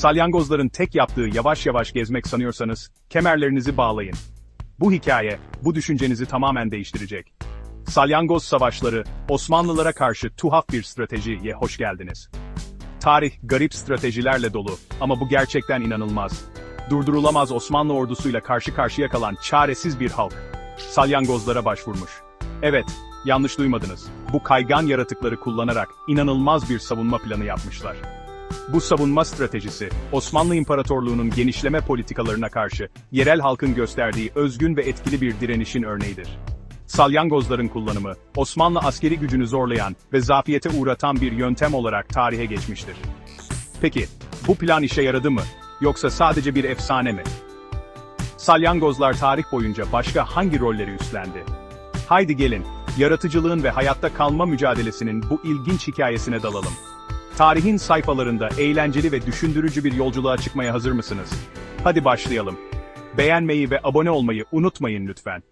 Salyangozların tek yaptığı yavaş yavaş gezmek sanıyorsanız, kemerlerinizi bağlayın. Bu hikaye, bu düşüncenizi tamamen değiştirecek. Salyangoz savaşları, Osmanlılara karşı tuhaf bir stratejiye hoş geldiniz. Tarih, garip stratejilerle dolu ama bu gerçekten inanılmaz. Durdurulamaz Osmanlı ordusuyla karşı karşıya kalan çaresiz bir halk. Salyangozlara başvurmuş. Evet, yanlış duymadınız. Bu kaygan yaratıkları kullanarak inanılmaz bir savunma planı yapmışlar. Bu savunma stratejisi, Osmanlı İmparatorluğu'nun genişleme politikalarına karşı yerel halkın gösterdiği özgün ve etkili bir direnişin örneğidir. Salyangozların kullanımı, Osmanlı askeri gücünü zorlayan ve zafiyete uğratan bir yöntem olarak tarihe geçmiştir. Peki, bu plan işe yaradı mı? Yoksa sadece bir efsane mi? Salyangozlar tarih boyunca başka hangi rolleri üstlendi? Haydi gelin, yaratıcılığın ve hayatta kalma mücadelesinin bu ilginç hikayesine dalalım. Tarihin sayfalarında eğlenceli ve düşündürücü bir yolculuğa çıkmaya hazır mısınız? Hadi başlayalım. Beğenmeyi ve abone olmayı unutmayın lütfen.